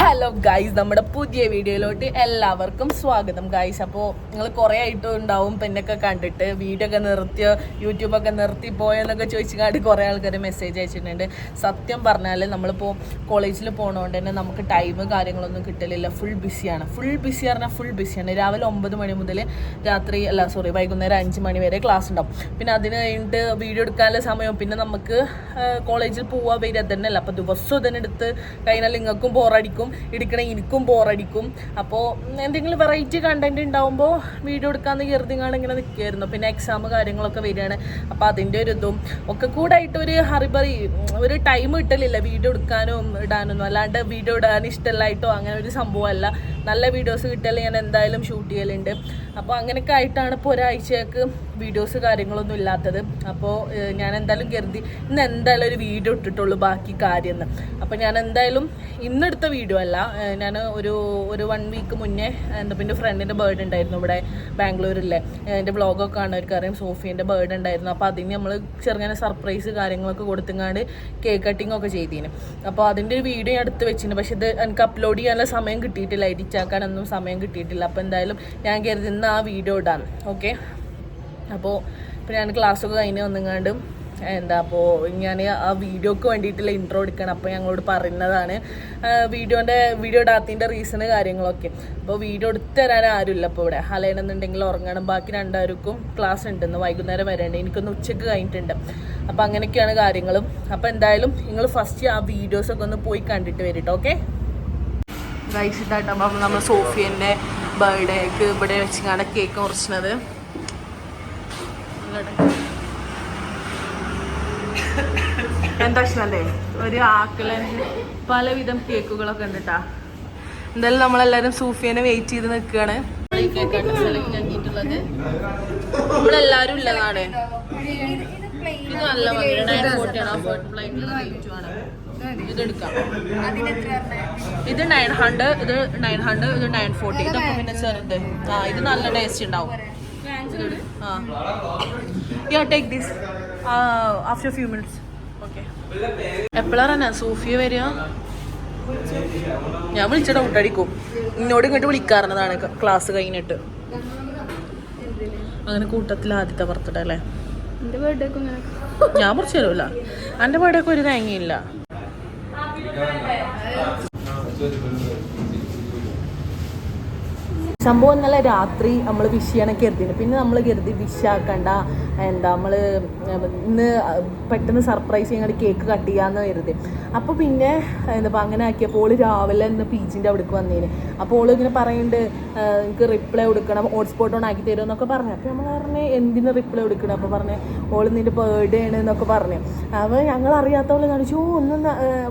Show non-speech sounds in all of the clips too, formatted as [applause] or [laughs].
Hello guys നമ്മുടെ പുതിയ വീഡിയോയിലോട്ട് എല്ലാവർക്കും സ്വാഗതം ഗൈസ് അപ്പോൾ നിങ്ങൾ കുറേ ആയിട്ടും ഉണ്ടാവും പെണ്ണൊക്കെ കണ്ടിട്ട് വീഡിയോ ഒക്കെ നിർത്തിയോ യൂട്യൂബൊക്കെ നിർത്തി പോയെന്നൊക്കെ ചോദിച്ചാണ്ട് കുറേ ആൾക്കാർ മെസ്സേജ് അയച്ചിട്ടുണ്ട്. സത്യം പറഞ്ഞാൽ നമ്മളിപ്പോൾ കോളേജിൽ പോകണോണ്ട് തന്നെ നമുക്ക് ടൈം കാര്യങ്ങളൊന്നും കിട്ടലില്ല. ഫുൾ ബിസിയാണ് ഫുൾ ബിസി പറഞ്ഞാൽ ഫുൾ ബിസിയാണ് രാവിലെ ഒമ്പത് മണി മുതൽ രാത്രി അല്ല സോറി വൈകുന്നേരം അഞ്ച് മണി വരെ ക്ലാസ് ഉണ്ടാവും. പിന്നെ അതിന് കഴിഞ്ഞിട്ട് വീഡിയോ എടുക്കാനുള്ള സമയം. പിന്നെ നമുക്ക് കോളേജിൽ പോവാൻ വരിക തന്നെയല്ല അപ്പോൾ ദിവസവും ഇതിനെടുത്ത് കഴിഞ്ഞാൽ നിങ്ങൾക്കും ബോറടിക്കും എടുക്കണ എനിക്കും ബോറടിക്കും അപ്പോൾ എന്തെങ്കിലും വെറൈറ്റി കണ്ടന്റ് ഉണ്ടാവുമ്പോൾ വീഡിയോ എടുക്കാമെന്ന് കരുതിങ്ങാണ് ഇങ്ങനെ നിൽക്കുമായിരുന്നു പിന്നെ എക്സാം കാര്യങ്ങളൊക്കെ വരികയാണ്. അപ്പോൾ അതിന്റെ ഒരു ഇതും. ഒക്കെ കൂടായിട്ട് ഒരു ഹറിബറി ഒരു ടൈം കിട്ടലില്ല വീഡിയോ എടുക്കാനും ഇടാനൊന്നും. അല്ലാണ്ട് വീഡിയോ ഇടാൻ ഇഷ്ടമല്ലായിട്ടോ അങ്ങനെ ഒരു സംഭവമല്ല. നല്ല വീഡിയോസ് കിട്ടിയാൽ ഞാൻ എന്തായാലും ഷൂട്ട് ചെയ്യലുണ്ട്. അപ്പോൾ അങ്ങനെയൊക്കെ ആയിട്ടാണ് ഇപ്പോൾ ഒരാഴ്ചയൊക്കെ വീഡിയോസ് കാര്യങ്ങളൊന്നും ഇല്ലാത്തത്. അപ്പോൾ ഞാൻ എന്തായാലും കരുതി ഇന്ന് എന്തായാലും ഒരു വീഡിയോ ഇട്ടിട്ടുള്ളൂ ബാക്കി കാര്യം എന്ന് അപ്പോൾ ഞാൻ എന്തായാലും ഇന്നെടുത്ത വീഡിയോ അല്ല ഞാൻ ഒരു ഒരു വൺ വീക്ക് മുന്നേ എന്താ പിന്നെ ഫ്രണ്ടിന്റെ ബേർഡ് ഉണ്ടായിരുന്നു ഇവിടെ ബാംഗ്ലൂരിലെ. എന്റെ ബ്ലോഗൊക്കെ കാണുന്നവർക്ക് അറിയാം സോഫിയന്റെ ബേർഡ് ഉണ്ടായിരുന്നു. അപ്പോൾ അതിന് നമ്മൾ ചെറുങ്ങനെ സർപ്രൈസ് കാര്യങ്ങളൊക്കെ കൊടുത്തുങ്ങാണ്ട് കേക്ക് കട്ടിംഗ് ഒക്കെ ചെയ്തിന്. അപ്പോൾ അതിന്റെ ഒരു വീഡിയോ ഞാൻ എടുത്ത് വെച്ചിട്ടുണ്ട് പക്ഷേ ഇത് എനിക്ക് അപ്ലോഡ് ചെയ്യാനുള്ള സമയം കിട്ടിയിട്ടില്ല. എഡിറ്റ് ആക്കാനൊന്നും സമയം കിട്ടിയിട്ടില്ല. അപ്പോൾ എന്തായാലും ഞാൻ കരുതുന്ന ആ വീഡിയോ ഇടാം. ഓക്കെ അപ്പോൾ ഇപ്പോൾ ഞാൻ ക്ലാസ്സൊക്കെ കഴിഞ്ഞ് വന്നുങ്ങാണ്ട് എന്താ അപ്പോൾ ഞാൻ ആ വീഡിയോക്ക് വേണ്ടിയിട്ടുള്ള ഇൻട്രോ എടുക്കണം. അപ്പോൾ ഞങ്ങളോട് പറയുന്നതാണ് വീഡിയോന്റെ വീഡിയോ ഇടാത്തതിന്റെ റീസണ് കാര്യങ്ങളൊക്കെ. അപ്പോൾ വീഡിയോ എടുത്തു തരാൻ ആരുമില്ല അപ്പോൾ ഇവിടെ. അലയണമെന്നുണ്ടെങ്കിൽ ഉറങ്ങണം. ബാക്കി രണ്ടുപേർക്കും ക്ലാസ് ഉണ്ടെന്ന് വൈകുന്നേരം വരേണ്ടത് എനിക്കൊന്ന് ഉച്ചയ്ക്ക് കഴിഞ്ഞിട്ടുണ്ട്. അപ്പോൾ അങ്ങനെയൊക്കെയാണ് കാര്യങ്ങളും. അപ്പോൾ എന്തായാലും നിങ്ങൾ ഫസ്റ്റ് ആ വീഡിയോസൊക്കെ ഒന്ന് പോയി കണ്ടിട്ട് വരിട്ടോ ഓക്കെ അപ്പം നമ്മൾ സോഫിയന്റെ ബർത്ത്ഡേക്ക് ഇവിടെ വെച്ചിങ്ങാണ് കേക്ക് മുറിച്ചത്. എന്താ പ്രശ്നല്ലേ ഒരു ആക്കിളന് പലവിധം കേക്കുകളൊക്കെ ഉണ്ട് കേട്ടാ എന്തായാലും നമ്മളെല്ലാരും സൂഫിയനെ വെയിറ്റ് ചെയ്ത് നിൽക്കുകയാണ്. നമ്മളെല്ലാരും ഉള്ളതാണ്. ഇത് നല്ല നയൻ ഫോർട്ടിയാണ് ആ ഫോർട്ടി ഫ്ലൈറ്റിൽ റേറ്റും ആണ്. ഇതെടുക്കാം ഇത് നയൻ ഹൺഡ്രഡ് ഇത് നയൻ ഹൺഡ്രഡ് ഇത് നയൻ ഫോർട്ടി ഇതൊക്കെ പിന്നെ ചെറുത്. ആ ഇത് നല്ല ടേസ്റ്റ് ഉണ്ടാവും. ആ. Yeah take this after few minutes okay എപ്പോഴാണ് സൂഫിയ വരിക ഞാൻ വിളിച്ചിട്ട് ഔട്ടടിക്കും ഇന്നോട് ഇങ്ങോട്ട് വിളിക്കാറുന്നതാണ് ക്ലാസ് കഴിഞ്ഞിട്ട് അങ്ങനെ കൂട്ടത്തിൽ ആദ്യത്തെ ബർത്ത്ഡേ അല്ലേ എന്റെ ഞാൻ കുറച്ച് തരൂല എന്റെ ബർത്ത്ഡേക്ക് ഒരു തേങ്ങയില്ല സംഭവം ഇന്നലെ രാത്രി നമ്മൾ വിഷ് കരുതിന് പിന്നെ നമ്മൾ കരുതി വിഷാക്കണ്ട എന്താ നമ്മൾ ഇന്ന് പെട്ടെന്ന് സർപ്രൈസ് ചെയ്യാൻ കേക്ക് കട്ട് ചെയ്യാമെന്ന് കരുതി. അപ്പോൾ പിന്നെ എന്താ അങ്ങനെ ആക്കിയപ്പോൾ ഓൾ രാവിലെ ഇന്ന് പീച്ചിന്റെ അവിടേക്ക് വന്നേന്. അപ്പോൾ ഓൾ ഇങ്ങനെ പറയുന്നുണ്ട് എനിക്ക് റിപ്ലൈ കൊടുക്കണം ഹോട്ട്സ്പോട്ട് ഓൺ ആക്കി തരുമോ എന്നൊക്കെ പറഞ്ഞു. അപ്പോൾ നമ്മൾ പറഞ്ഞ് എന്തിനു റിപ്ലൈ കൊടുക്കണം? അപ്പോൾ പറഞ്ഞ് ഓൾ നിന്റെ ബേർഡേ ആണ് എന്നൊക്കെ പറഞ്ഞു. അപ്പോൾ ഞങ്ങൾ അറിയാത്തവളെ കാണിച്ചു ഓ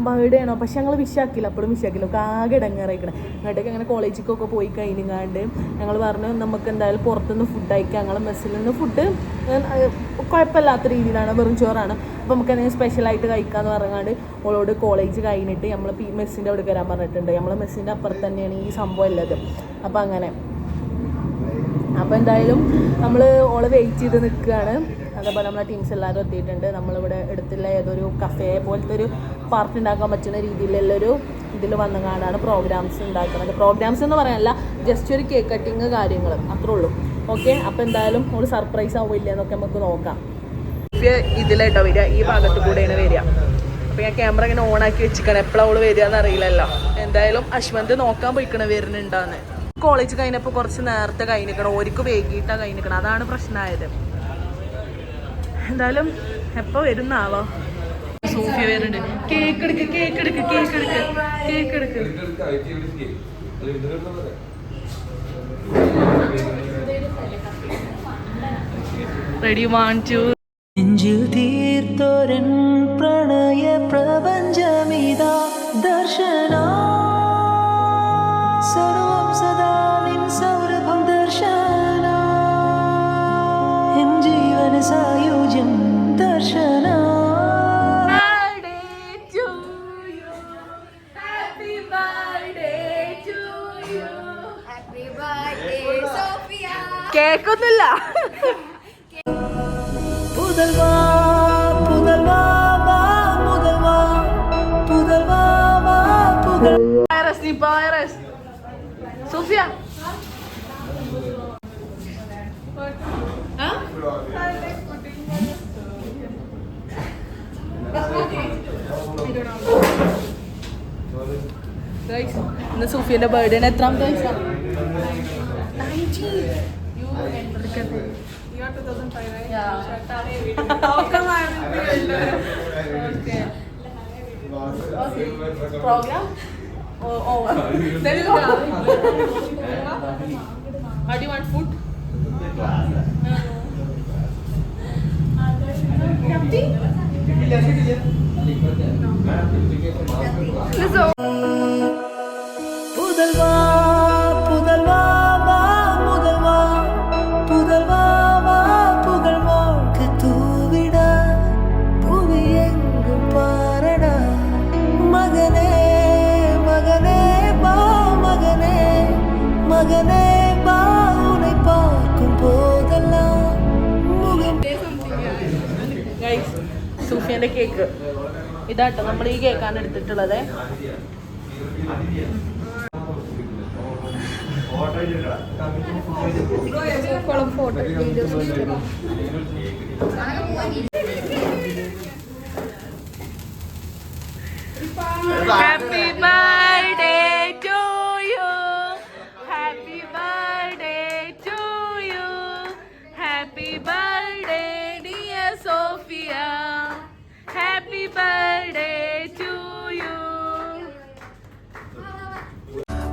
ബേർഡേ ആണോ? പക്ഷെ ഞങ്ങൾ വിഷാക്കില്ല അപ്പോഴും വിഷാക്കില്ല ഒക്കെ ആകെ ഇടങ്ങേറിയിക്കണം. ഇങ്ങോട്ടേക്ക് അങ്ങനെ കോളേജിലേക്കൊക്കെ പോയി കഴിഞ്ഞാണ്ട് ഞങ്ങൾ പറഞ്ഞു നമുക്ക് എന്തായാലും പുറത്തുനിന്ന് ഫുഡ് അയക്കാം ഞങ്ങൾ മെസ്സിൽ നിന്ന് ഫുഡ് കുഴപ്പമില്ലാത്ത രീതിയിലാണ് വെറും ചോറാണ്. അപ്പോൾ നമുക്ക് എന്തെങ്കിലും സ്പെഷ്യലായിട്ട് കഴിക്കാമെന്ന് പറഞ്ഞാണ്ട് ഓളോട് കോളേജ് കഴിഞ്ഞിട്ട് നമ്മൾ പി മെസ്സിന്റെ അവിടെ വരാൻ പറഞ്ഞിട്ടുണ്ട്. നമ്മൾ മെസ്സിന്റെ അപ്പുറത്ത് തന്നെയാണ് ഈ സംഭവം ഉള്ളത്. അപ്പോൾ അങ്ങനെ. അപ്പോൾ എന്തായാലും നമ്മൾ ഓളെ വെയിറ്റ് ചെയ്ത് നിൽക്കുകയാണ്. അതേപോലെ നമ്മളെ ടീംസ് എല്ലാവരും എത്തിയിട്ടുണ്ട്. നമ്മളിവിടെ എടുത്തുള്ള ഏതൊരു കഫേ പോലത്തെ ഒരു പാർട്ടി ഉണ്ടാക്കാൻ പറ്റുന്ന രീതിയിലുള്ളൊരു ഇതിൽ വന്നു കാണാണ് പ്രോഗ്രാംസ് ഉണ്ടാക്കുന്നത്. പ്രോഗ്രാംസ് എന്ന് പറയാനല്ല ജസ്റ്റ് ഒരു കേക്ക് കട്ടിങ് കാര്യങ്ങൾ അത്രേ ഉള്ളൂ. ഓക്കെ അപ്പോൾ എന്തായാലും ഒരു സർപ്രൈസ് ആവില്ല എന്നൊക്കെ നമുക്ക് നോക്കാം. ഇതിലായിട്ടോ വരിക? ഈ ഭാഗത്ത് കൂടെയാണ് വരിക. അപ്പം ഞാൻ ക്യാമറ ഇങ്ങനെ ഓൺ ആക്കി വെച്ചിക്കണം എപ്പോഴാണ് അവൾ വരിക എന്നറിയില്ലല്ലോ എന്തായാലും അശ്വന്ത് നോക്കാൻ പോയിക്കണ വരുന്നുണ്ടാന്ന്. കോളേജ് കഴിഞ്ഞപ്പോൾ കുറച്ച് നേരത്തെ കഴിഞ്ഞിക്കണം ഓരിക്ക് വൈകിട്ടാണ് കഴിഞ്ഞിക്കണം അതാണ് പ്രശ്നമായത് എന്തായാലും എപ്പോൾ വരുന്നാവോ സൂഫിയ വരുന്നുണ്ട്. കേക്ക് എടുക്ക് കേക്ക് എടുക്ക് കേക്ക് എടുക്ക് കേക്ക് എടുക്ക്. റെഡി വൺ ടു നെഞ്ചിൽ തീർത്തോരൻ പ്രണയ പ്രപഞ്ചമിതാ ദർശന. സർവം സദാ നിൻ സൗരഭം ജീവന സായുജ്യം ദർശന ഹാപ്പി ബർത്ത്ഡേ സോഫിയ കേക്കൊന്നുമില്ല പുതൽവാ Guys, ഇന്ന് സൂഫിയുടെ ബർത്ത്ഡേന് എത്രാമത്തെ വയസ്സാണ് program or over? There you go. புதல்வா புதல்வா வா முதல்வா புதல்வா வா புகழ் வாழ்க்கை தூவிட புவி எங்கும் பாரடா மகனே மகனே பா மகனே மகனே பா உன்னை பார்க்கும் போதெல்லாம் முகம் ഗൈസ് സൂഫിയന്റെ കേക്ക് ഇതാട്ടോ നമ്മൾ ഈ കേക്കാണ് എടുത്തിട്ടുള്ളത് ഫോട്ടോ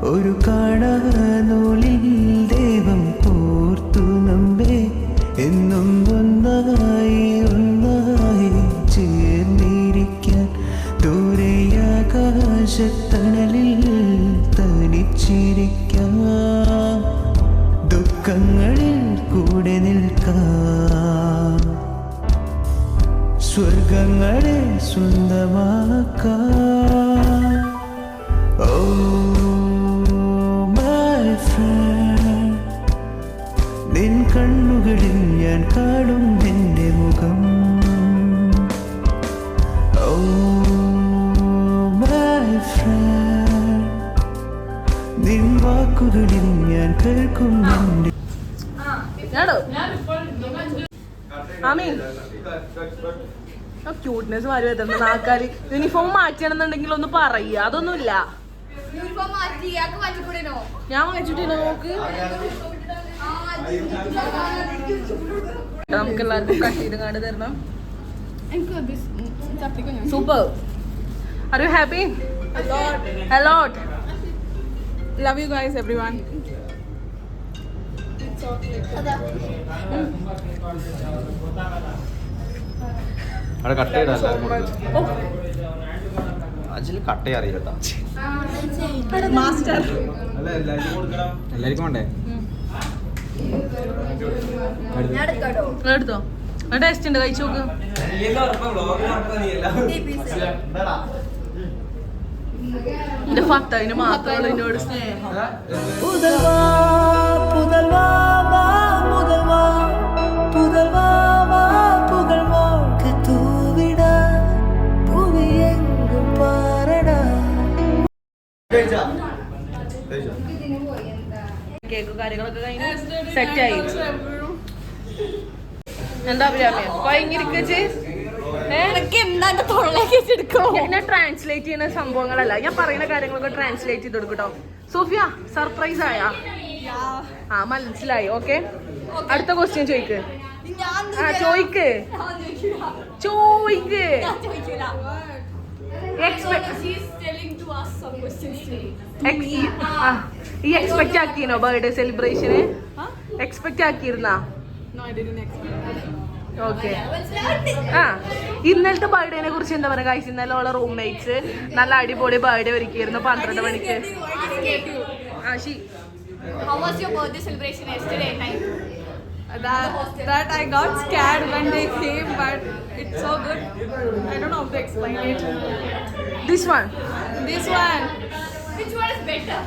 ഒരു കടനൂലിൽ ദൈവം കോർത്തു നമ്പേ എന്നും ഒന്നായി ഒന്നായി ചേർന്നിരിക്കാൻ. ദൂരെയാകാശത്തണലിൽ തനിച്ചിരിക്കാം. ദുഃഖങ്ങളിൽ കൂടെ നിൽക്കാം. സ്വർഗങ്ങളെ സ്വന്തമാക്കാം. ആമീൻ ക്യൂട്ട്നെസ് മാറി വരുന്നുണ്ട് നാക്കാൽ. യൂണിഫോം മാറ്റണമെന്നുണ്ടെങ്കിൽ ഒന്ന് പറയുക അതൊന്നുമില്ല. ഞാൻ വാങ്ങിച്ചിട്ടില്ല നോക്ക്. നമുക്ക് എല്ലാവർക്കും കട്ട് ചെയ്ത് തരണം super are you happy a lot love you guys everyone അവിടെ കട്ട അജിൽ കട്ട് മാസ്റ്റർ എല്ലാവർക്കും വേണ്ടേ? എടുത്തോ? ടേസ്റ്റ് ഉണ്ട്. കഴിച്ചു നോക്ക്. എന്റെ ഭർത്താവിന് മാത്രമുള്ള എന്നോട് സ്നേഹം. കേക്ക് കാര്യങ്ങളൊക്കെ കഴിഞ്ഞ് സെറ്റായി എന്താ അഭിരാമിയ കൊയങ്ങിരിക്കച്ച് ഞാൻ ട്രാൻസ്ലേറ്റ് ചെയ്യുന്ന സംഭവങ്ങളല്ല. ഞാൻ പറയുന്ന കാര്യങ്ങളൊക്കെ ട്രാൻസ്ലേറ്റ് ചെയ്ത് കൊടുക്കട്ടോ സോഫിയ സർപ്രൈസ് ആയ? ആ മനസ്സിലായി. ഓക്കെ അടുത്ത ക്വസ്റ്റ്യൻ ചോദിക്ക്. ചോയിക്ക് ആ ഈ- ആ, ഈ എക്സ്പെക്ട് ആക്കിയിരുന്നോ? ബർത്ത്ഡേ സെലിബ്രേഷന് എക്സ്പെക്ട് ആക്കിയിരുന്നാ ഓക്കെ ആ ഇന്നലത്തെ ബർത്ത്ഡേനെ കുറിച്ച് എന്താ പറയാ കാഴ്ച ഇന്നലെ ഉള്ള റൂംമേറ്റ്സ് നല്ല അടിപൊളി ബർത്ത്ഡേ ഒരുക്കിയിരുന്നു പന്ത്രണ്ട് മണിക്ക് ആ she How was your birthday celebration yesterday night? that that I got scared when they came, but it's so good. I don't know how to explain it. This one This one, Which one is better?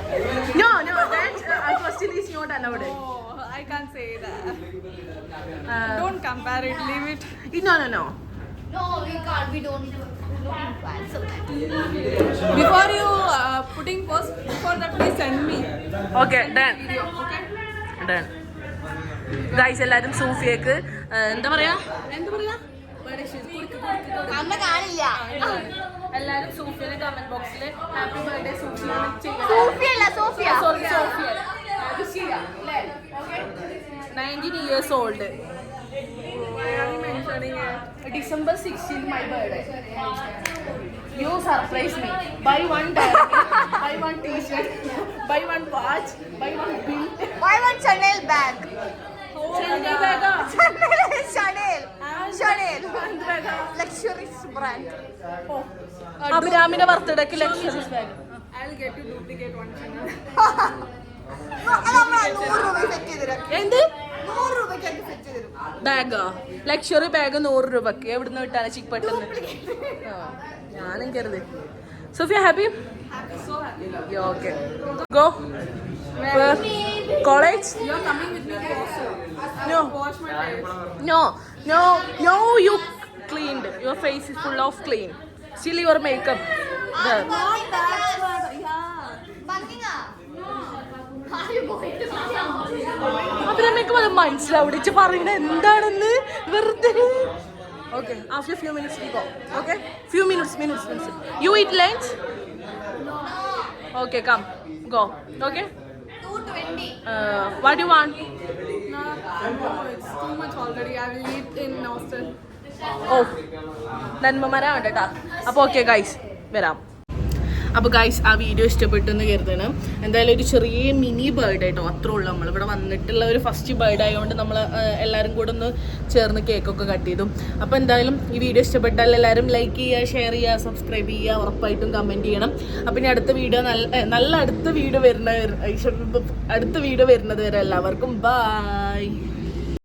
no no that question is not allowed oh, I can't say that. Uh, Don't compare it. Leave it. No, no, no. No, we can't. We don't. Before you uh, putting post, before that please send me. Okay done Done. Guys എല്ലാരും സൂഫിയക്ക് എന്താ പറയാ എന്താ പറയാ അമ്മ കാണില്ല എല്ലാരും സൂഫിയുടെ കമന്റ് ബോക്സിൽ happy birthday Sufiya Sofia Sofia sorry Sofia nineteen years old December sixteen my birthday you surprise me buy one buy one T shirt buy one watch buy one bill Buy one Chanel bag. Chanel. Chanel. Luxury brand. അഭിരാമിന്റെ ബർത്ത്ഡേക്ക് luxuries bag I'll get you duplicate one channel. [laughs] എന്ത്? ബാഗോ? Luxury bag നൂറ് രൂപക്ക്. എവിടുന്ന് കിട്ടാണ് ചിക്ക് പെട്ടെന്ന്? ഞാനും കരുത്. Sufiya happy. Okay go college no. No no no you cleaned your face is full of clean still your makeup ആര് അത് അത് മനസ്സിലാവിടിച്ച് പറയുന്നത് എന്താണെന്ന് വെറുതെ okay after few minutes we go okay few minutes minutes minutes you it lines okay come go okay what you want. ഓ നന്മമാരാണ് കേട്ടാ അപ്പോൾ ഓക്കെ ഗൈസ് വരാം. അപ്പോൾ ഗൈസ് ആ വീഡിയോ ഇഷ്ടപ്പെട്ടു എന്ന് കരുതണം. എന്തായാലും ഒരു ചെറിയ മിനി ബേർഡ് ആയിട്ടോ അത്രേ ഉള്ളൂ. നമ്മൾ ഇവിടെ വന്നിട്ടുള്ള ഒരു ഫസ്റ്റ് ബേർഡ് ആയതുകൊണ്ട് നമ്മൾ എല്ലാവരും കൂടെ ഒന്ന് ചേർന്ന് കേക്കൊക്കെ കട്ട് ചെയ്തു. അപ്പോൾ എന്തായാലും ഈ വീഡിയോ ഇഷ്ടപ്പെട്ടാൽ എല്ലാവരും ലൈക്ക് ചെയ്യുക ഷെയർ ചെയ്യുക സബ്സ്ക്രൈബ് ചെയ്യുക ഉറപ്പായിട്ടും കമന്റ് ചെയ്യണം. അപ്പോൾ ഇനി അടുത്ത വീഡിയോ നല്ല നല്ല അടുത്ത വീഡിയോ വരുന്ന അടുത്ത വീഡിയോ വരുന്നത് വരെ എല്ലാവർക്കും ബായ്